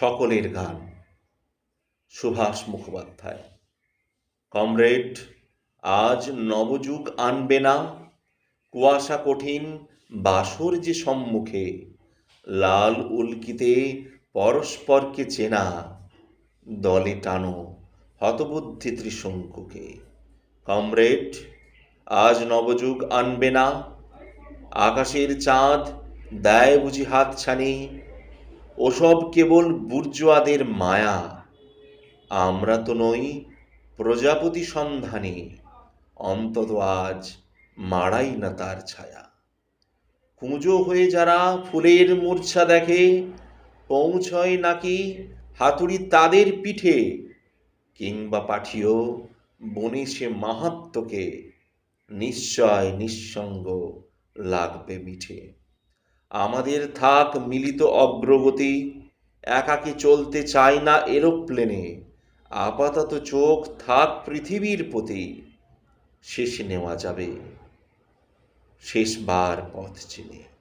সকলের গান। সুভাষ মুখোপাধ্যায়। কমরেড, আজ নবযুগ আনবে না। কুয়াশা কঠিন, বাসর যে সম্মুখে। লাল উল্কিতে পরস্পরকে চেনা। দলে টানো হতবুদ্ধি ত্রিশঙ্কুকে। কমরেড, আজ নবযুগ আনবে না। আকাশের চাঁদ, দেয় বুঝি হাতছানি। ওসব কেবল বুর্জোয়াদের মায়া। আমরা তো নই প্রজাপতি সন্ধানে, অন্তত আজ মাড়াই না তার ছায়া। কুঁজো হয়ে যারা ফুলের মূর্ছা দেখে, পৌঁছয় নাকি হাতুড়ি তাদের পিঠে, কিংবা পাঠিও বনে সে মাহাত্মকে নিশ্চয় নিঃসঙ্গ লাগবে মিঠে। আমাদের থাক মিলিত অগ্রগতি, একাকে চলতে চাই না এরোপ্লেনে। আপাতত চোখ থাক পৃথিবীর প্রতি। শেষ নেওয়া যাবে। শেষবার পথ চিনে।